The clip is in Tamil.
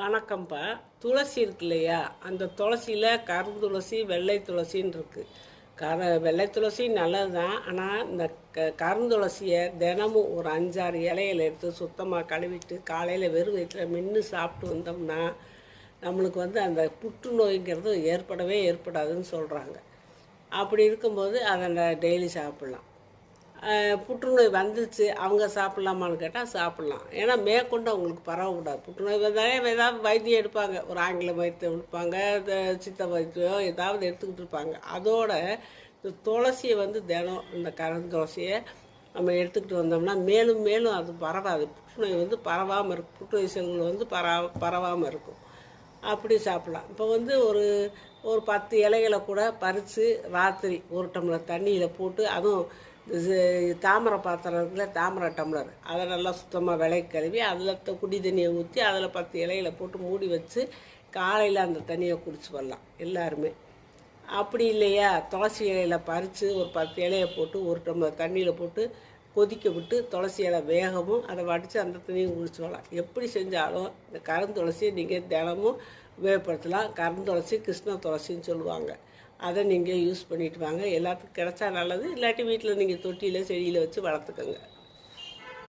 வணக்கம்ப்பா துளசி இருக்கு இல்லையா? அந்த துளசியில் கருந்துளசி வெள்ளை துளசின்னு இருக்குது கர வெள்ளை துளசி நல்லது தான் ஆனால் இந்த க கருந்துளசியை தினமும் ஒரு அஞ்சாறு இலையில எடுத்து சுத்தமாக கழுவிட்டு காலையில் வெறும் வயிற்றில் மென்று சாப்பிட்டு வந்தோம்னா நம்மளுக்கு வந்து அந்த புற்றுநோய்ங்கிறது ஏற்படவே ஏற்படாதுன்னு சொல்கிறாங்க அப்படி இருக்கும்போது அதை டெய்லி சாப்பிட்லாம். புற்றுநோய் வந்துச்சு அவங்க சாப்பிட்லாமான்னு கேட்டால் சாப்பிட்லாம். ஏன்னா மேற்கொண்டு அவங்களுக்கு பரவக்கூடாது. புற்றுநோய் வந்தாலே ஏதாவது வைத்தியம் எடுப்பாங்க. ஒரு ஆங்கில வைத்தியம் எடுப்பாங்க இந்த சித்த வைத்தியம் ஏதாவது எடுத்துக்கிட்டு இருப்பாங்க. அதோட இந்த துளசியை வந்து தினம் இந்த கரந்துளசியை நம்ம எடுத்துக்கிட்டு வந்தோம்னா மேலும் மேலும் அது பரவாது. புற்றுநோய் வந்து பரவாமல் இருக்கும். புற்றுநோய் செல்கள் வந்து பரா பரவாமல் இருக்கும். அப்படி சாப்பிட்லாம். இப்போ வந்து ஒரு ஒரு பத்து இலைகளை கூட பறித்து ராத்திரி ஒரு டம்ளர் தண்ணியில் போட்டு அதுவும் தாமரை பாத்திரம் இருக்குல்ல தாமரை டம்ளர். அதை நல்லா சுத்தமாக விலை கழுவி அதில் த- குடி தண்ணியை ஊற்றி அதில் பத்து இலையில போட்டு மூடி வச்சு காலையில் அந்த தண்ணியை குடிச்சு வரலாம் எல்லாருமே. அப்படி இல்லையா? துளசி இலையில பறித்து ஒரு பத்து இலையை போட்டு ஒரு டம்ளர் தண்ணியில் போட்டு கொதிக்க விட்டு துளசி இலை வேகமும் அதை வடித்து அந்த தண்ணியும் குடிச்சு வரலாம். எப்படி செஞ்சாலும் இந்த கருந்துளசியை நீங்கள் தினமும் உபயோகப்படுத்தலாம். கருந்துளசி கிருஷ்ண துளசின்னு சொல்லுவாங்க. அதை நீங்கள் யூஸ் பண்ணிட்டு வாங்க. எல்லாத்துக்கும் கிடைச்சா நல்லது. இல்லாட்டி வீட்டில் நீங்கள் தொட்டியில் செடியில் வச்சு வளர்த்துக்கோங்க.